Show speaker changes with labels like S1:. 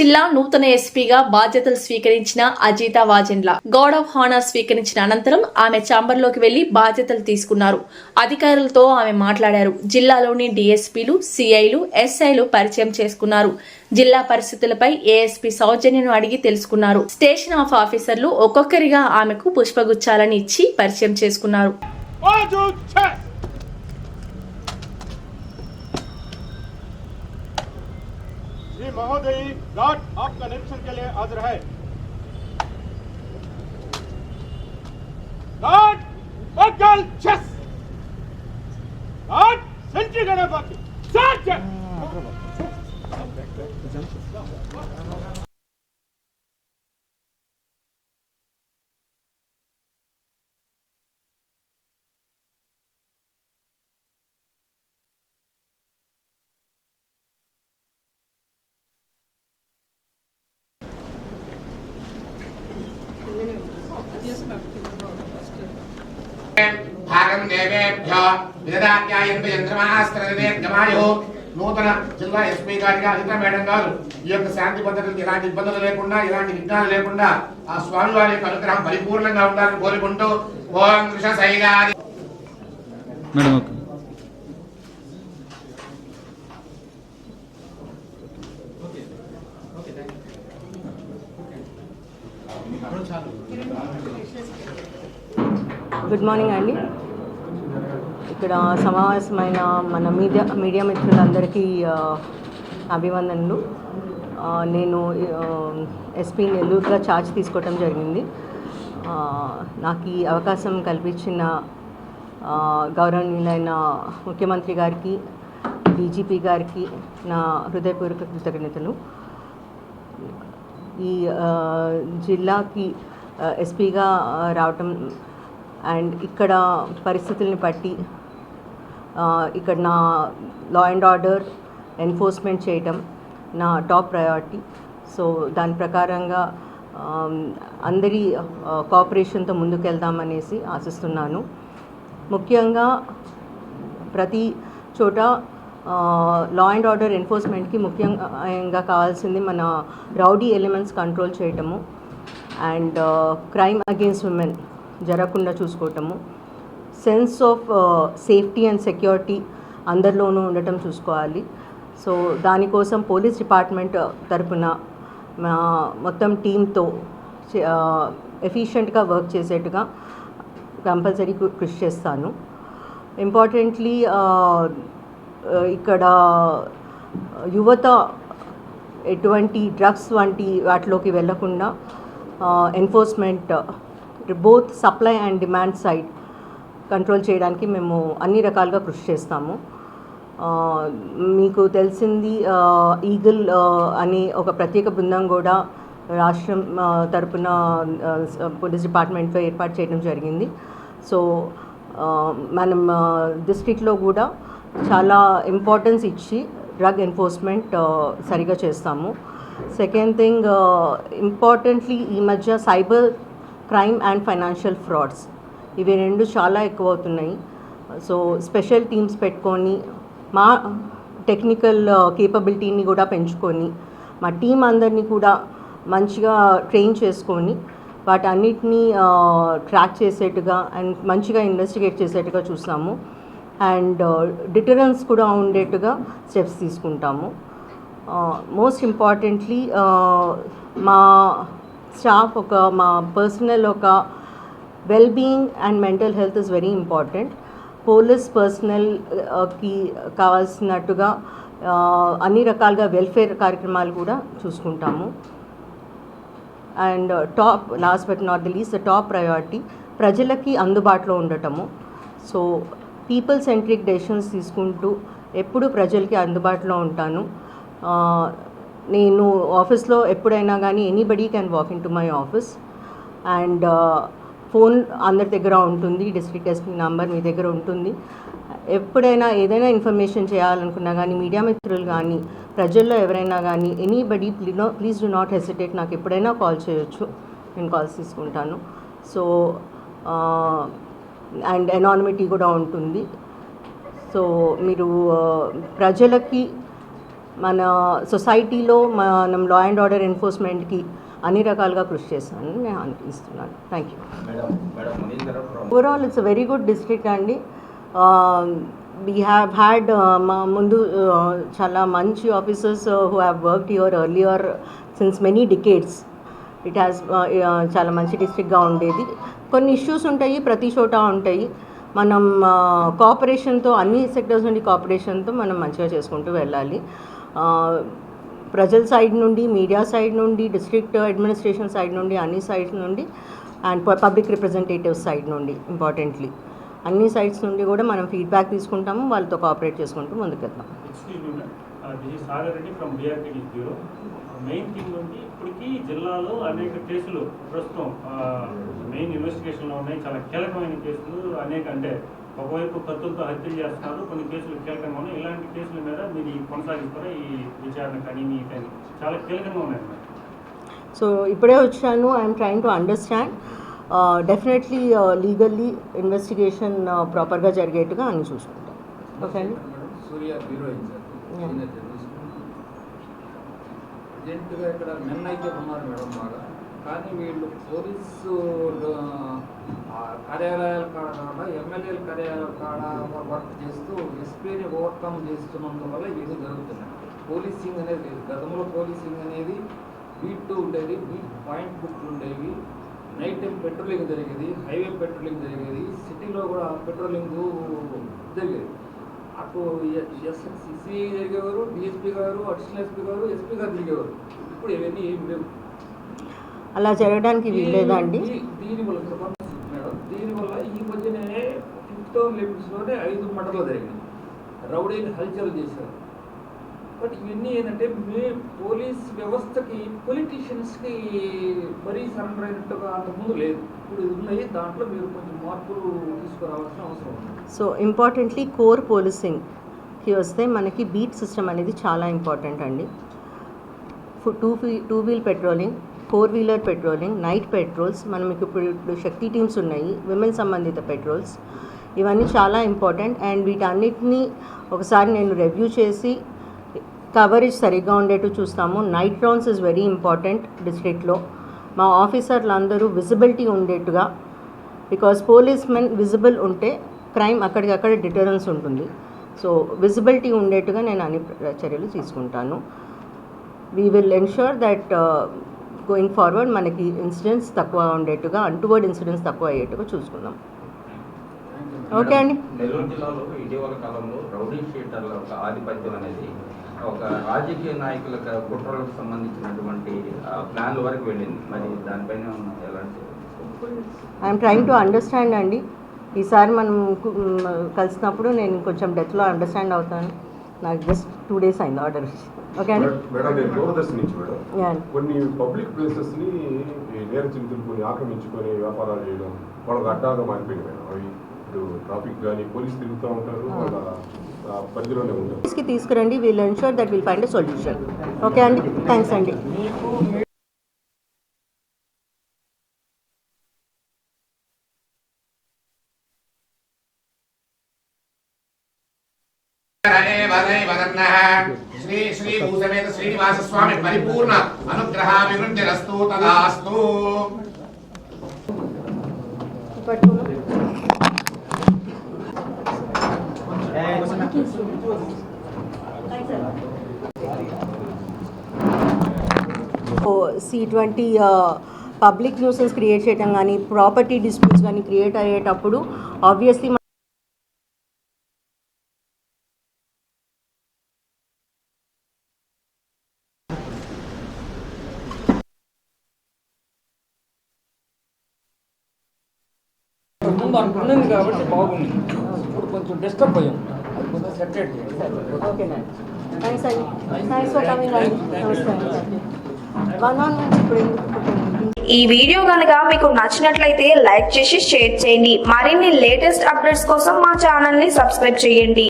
S1: జిల్లా నూతన ఎస్పీగా బాధ్యతలు స్వీకరించిన Ajitha Vajenla guard of honour స్వీకరించిన అనంతరం ఆమె చాంబర్లోకి వెళ్ళి బాధ్యతలు తీసుకున్నారు. అధికారులతో ఆమె మాట్లాడారు. జిల్లాలోని డిఎస్పీలు సిఐలు ఎస్ఐలు పరిచయం చేసుకున్నారు. జిల్లా పరిస్థితులపై ఏఎస్పీ సౌజన్యను అడిగి తెలుసుకున్నారు. స్టేషన్ ఆఫ్ ఆఫీసర్లు ఒక్కొక్కరిగా ఆమెకు పుష్పగుచ్చాలని ఇచ్చి పరిచయం చేసుకున్నారు.
S2: श्री महोदय घाट आपका निरीक्षण के लिए हाजिर है। घाट बगल, चेस। घाट सेंट्री गणपति
S3: భాగం దేవేభ్య విదదాత్యాయంత నూతన జిల్లా ఎస్పీ గారిగా అజిత మేడం గారు ఈ యొక్క శాంతి భద్రతలకు ఎలాంటి ఇబ్బందులు లేకుండా ఎలాంటి విఘ్నాలు లేకుండా ఆ స్వామి వారి యొక్క అనుగ్రహం పరిపూర్ణంగా ఉండాలని కోరుకుంటూ ఓం Krishna సైలాది
S4: madam okay
S5: good morning అండి. ఇక్కడ సమావేశమైన మన మీడియా మీడియా మిత్రులందరికీ అభివందనలు. నేను ఎస్పీ నెల్లూరుగా ఛార్జ్ తీసుకోవటం జరిగింది. నాకు ఈ అవకాశం కల్పించిన గౌరవనీయులైన ముఖ్యమంత్రి గారికి డీజీపీ గారికి నా హృదయపూర్వక కృతజ్ఞతలు. ఈ జిల్లాకి ఎస్పీగా రావటం అండ్ ఇక్కడ పరిస్థితుల్ని బట్టి ఇక్కడ నా లా అండ్ ఆర్డర్ ఎన్ఫోర్స్మెంట్ చేయటం నా టాప్ ప్రయారిటీ సో దాని ప్రకారంగా అందరి కోఆపరేషన్తో ముందుకెళ్దామనేసి ఆశిస్తున్నాను. ముఖ్యంగా ప్రతి చోట లా అండ్ ఆర్డర్ ఎన్ఫోర్స్మెంట్కి ముఖ్యంగా కావాల్సింది మన రౌడీ ఎలిమెంట్స్ కంట్రోల్ చేయటము. అండ్ క్రైమ్ అగేన్స్ట్ ఉమెన్ జరగకుండా చూసుకోవటము. Sense of safety and security అందరిలోనూ ఉండటం చూసుకోవాలి. సో దానికోసం పోలీస్ డిపార్ట్మెంట్ తరపున మా మొత్తం టీంతో ఎఫిషియెంట్గా వర్క్ చేసేట్టుగా కంపల్సరీ కృషి చేస్తాను. ఇంపార్టెంట్లీ ఇక్కడ యువత ఎటువంటి డ్రగ్స్ వంటి వాటిలోకి వెళ్ళకుండా enforcement both supply and demand side control చేయడానికి మేము అన్ని రకాలుగా కృషి చేస్తాము. మీకు తెలిసింది ఈగిల్ అనే ఒక ప్రత్యేక బృందం కూడా రాష్ట్రం తరపున పోలీస్ డిపార్ట్మెంట్లో ఏర్పాటు చేయడం జరిగింది. సో మనం డిస్ట్రిక్ట్లో కూడా చాలా ఇంపార్టెన్స్ ఇచ్చి డ్రగ్ ఎన్ఫోర్స్మెంట్ సరిగా చేస్తాము. సెకండ్ థింగ్ ఇంపార్టెంట్లీ ఈ మధ్య cyber crime and financial frauds ఇవి రెండు చాలా ఎక్కువ అవుతున్నాయి సో స్పెషల్ టీమ్స్ పెట్టుకొని మా టెక్నికల్ కేపబిలిటీని uh, కూడా పెంచుకొని మా టీం అందరినీ కూడా మంచిగా ట్రైన్ చేసుకొని వాటన్నిటినీ ట్రాక్ uh, చేసేట్టుగా అండ్ మంచిగా ఇన్వెస్టిగేట్ చేసేట్టుగా చూస్తాము. అండ్ డిటరెన్స్ uh, కూడా ఉండేట్టుగా స్టెప్స్ తీసుకుంటాము. మోస్ట్ ఇంపార్టెంట్లీ మా స్టాఫ్ ఒక మా పర్సనల్ ఒక well being and mental health is very important police పర్సనల్కి కావాల్సినట్టుగా uh, అన్ని రకాలుగా వెల్ఫేర్ కార్యక్రమాలు కూడా చూసుకుంటాము. And top last but not the least the top priority ప్రజలకి అందుబాటులో ఉండటము. సో పీపుల్ సెంట్రిక్ డెసిషన్స్ తీసుకుంటూ ఎప్పుడు ప్రజలకి అందుబాటులో ఉంటాను. Uh, నేను ఆఫీస్లో ఎప్పుడైనా కానీ anybody can walk into my office and phone అందరి దగ్గర ఉంటుంది డిస్ట్రిక్ట్ ఎస్పీ నంబర్ మీ దగ్గర ఉంటుంది. ఎప్పుడైనా ఏదైనా ఇన్ఫర్మేషన్ చేయాలనుకున్నా కానీ మీడియా మిత్రులు కానీ ప్రజల్లో ఎవరైనా కానీ anybody please do not hesitate నాకు ఎప్పుడైనా కాల్ చేయొచ్చు. నేను కాల్స్ తీసుకుంటాను. సో అండ్ ఎనానిమిటీ కూడా ఉంటుంది. సో మీరు uh, ప్రజలకి మన సొసైటీలో మనం లా అండ్ ఆర్డర్ ఎన్ఫోర్స్మెంట్కి అన్ని రకాలుగా కృషి చేస్తానని నేను అనిపిస్తున్నాను thank you overall it's very good district అండి. వీ హ్యావ్ హ్యాడ్ మా ముందు uh, చాలా మంచి officers who have worked your earlier since many decades it has uh, చాలా మంచి డిస్ట్రిక్ట్గా ఉండేది. కొన్ని ఇష్యూస్ ఉంటాయి ప్రతి చోట ఉంటాయి. మనం కోఆపరేషన్తో అన్ని సెక్టర్స్ నుండి కోఆపరేషన్తో మనం మంచిగా చేసుకుంటూ వెళ్ళాలి. Uh, ప్రజల సైడ్ నుండి మీడియా సైడ్ నుండి డిస్ట్రిక్ట్ అడ్మినిస్ట్రేషన్ సైడ్ నుండి అన్ని సైడ్స్ నుండి అండ్ పబ్లిక్ రిప్రజెంటేటివ్ సైడ్ నుండి ఇంపార్టెంట్లీ. అన్ని సైడ్స్ నుండి కూడా మనం ఫీడ్బ్యాక్ తీసుకుంటాము వాళ్ళతో కోఆపరేట్ చేసుకుంటూ ముందుకెళ్తాం.
S6: మెయిన్ థింగ్ ఉంది ఇప్పటికీ జిల్లాలో అనేక కేసులు ప్రస్తుతం మెయిన్ ఇన్వెస్టిగేషన్లో ఉన్నాయి. చాలా కీలకమైన కేసులు అనేక అంటే ఒకవైపు కత్తులతో హత్యలు చేస్తున్నారు. కొన్ని కేసులు కీలకంగా ఉన్నాయి ఇలాంటి కేసుల మీద మీరు ఈ కొనసాగిస్తారా? ఈ విచారణ కానీ మీ కానీ చాలా కీలకంగా ఉన్నాయి.
S5: సో ఇప్పుడే వచ్చాను. I'm trying to understand definitely legally investigation ప్రాపర్గా జరిగేట్టుగా అన్ని చూసుకుంటాం. ఓకే అండి?
S7: అర్జెంటుగా ఇక్కడ మెన్ అయితే ఉన్నారు మేడం బాగా. కానీ వీళ్ళు పోలీసు ఆ, కార్యాలయాల కాడ కాడ ఎమ్మెల్యేల కార్యాలయాల కాడ వర్క్ చేస్తూ ఎస్పీని ఓవర్కమ్ చేస్తున్నందువల్ల ఇది జరుగుతున్నాయి. పోలీసింగ్ అనేది లేదు. గతంలో పోలీసింగ్ అనేది బీట్ టూ ఉండేది బీట్ పాయింట్ బుక్లు ఉండేవి. నైట్ టైం పెట్రోలింగ్ జరిగేది హైవే పెట్రోలింగ్ జరిగేది సిటీలో కూడా పెట్రోలింగ్ జరిగేది. అటు ఎస్ఎస్సిసి జరిగేవారు డిఎస్పీ గారు అడిషనల్ ఎస్పీ గారు ఎస్పీ గారు తిరిగేవారు ఇప్పుడు ఇవన్నీ ఏం లేవు.
S5: అలా జరగడానికి వీల్లేదండి.
S7: దీ- దీనివల్ల చెప్పండి మేడం దీనివల్ల ఈ మధ్యనే లిమిట్స్లోనే ఐదు మండలు జరిగినాయి. రౌడీని హల్చల్ చేశారు. బట్ ఇవన్నీ ఏంటంటే మే పోలీస్ వ్యవస్థకి పొలిటీషియన్స్కి మరీ సరెండర్ అయినట్టుగా అంతకుముందు లేదు. ఇప్పుడు ఇది ఉన్నాయి దాంట్లో మీరు కొంచెం మార్పులు తీసుకురావాల్సిన అవసరం ఉంది.
S5: సో ఇంపార్టెంట్లీ కోర్ పోలీసింగ్కి వస్తే మనకి బీట్ సిస్టమ్ అనేది చాలా ఇంపార్టెంట్ అండి. Two two wheel patrolling four wheeler patrolling night patrols మనం ఇప్పుడు ఇప్పుడు శక్తి టీమ్స్ ఉన్నాయి విమెన్ సంబంధిత పెట్రోల్స్. ఇవన్నీ చాలా ఇంపార్టెంట్ అండ్ వీటన్నిటిని ఒకసారి నేను రివ్యూ చేసి కవరేజ్ సరిగ్గా ఉండేట్టు చూస్తాము. Night rounds is very important డిస్ట్రిక్ట్లో. మా ఆఫీసర్లు అందరూ విజిబిలిటీ ఉండేట్టుగా బికాస్ పోలీస్ మెన్ విజిబుల్ ఉంటే క్రైమ్ అక్కడికక్కడ డిటరెన్స్ ఉంటుంది. సో విజిబిలిటీ ఉండేట్టుగా నేను అన్ని చర్యలు తీసుకుంటాను. We will ensure that going forward మనకి ఇన్సిడెంట్స్ తక్కువ ఉండేట్టుగా అంటువర్డ్ ఇన్సిడెంట్స్ తక్కువ అయ్యేట్టుగా చూసుకుందాం. ఓకే అండి.
S8: నెల్లూరు జిల్లాలో ఇటీవల కాలంలో రౌడీ షీటర్ల ఒక ఆధిపత్యం అనేది ఒక రాజకీయ నాయకుల కుట్రలకు సంబంధించినటువంటి ఆ, ప్లాన్ల వరకు వెళ్ళింది. మరి దానిపైన ఎలాంటి
S5: ఐఎమ్ ట్రైంగ్ టు అండర్స్టాండ్ అండి. ఈసారి మనం కలిసినప్పుడు నేను కొంచెం డెత్లో అండర్స్టాండ్ అవుతాను. నాకు జస్ట్ టూ డేస్ అయింది ఆర్డర్ ఓకే అండి
S2: మేడం నేను దూరదర్శన్ నుంచి మేడం
S5: యా అండి
S2: కొన్ని పబ్లిక్ ప్లేసెస్ని నేర చింతలు కొన్ని ఆక్రమించుకొని వ్యాపారాలు చేయడం వాళ్ళకి అడ్డాగా మారిపోయింది మేడం అవి ఇప్పుడు ట్రాఫిక్ కానీ పోలీస్ తిరుగుతూ ఉంటారు వాళ్ళ పరిధిలోనే ఉంటారు
S5: కి తీసుకురండి we'll ensure that will find solution okay అండి థ్యాంక్స్ అండి
S3: భూసమేత శ్రీనివాస స్వామి పరిపూర్ణ అనుగ్రహాభివృద్ధిరస్తు తదాస్తు.
S5: C twenty public nuisance create చేయడం కానీ ప్రాపర్టీ డిస్ప్యూట్స్ కానీ క్రియేట్ అయ్యేటప్పుడు ఆబ్వియస్లీ
S7: ముందు అనుకున్నది కాబట్టి బాగుంది. ఇప్పుడు కొంచెం డిస్టర్బ్ అయ్యాం. అది కొంచెం సెటరేట్
S5: థ్యాంక్స్ అండి. థ్యాంక్స్ ఫర్ కమింగ్ అండి నమస్తే అండి. వన్ ఆన్ వన్ ఇప్పుడు ఎందుకు
S9: ఈ వీడియో కనుక మీకు నచ్చినట్లయితే లైక్ చేసి షేర్ చేయండి. మరిన్ని లేటెస్ట్ అప్డేట్స్ కోసం మా ఛానల్ని సబ్స్క్రైబ్ చేయండి.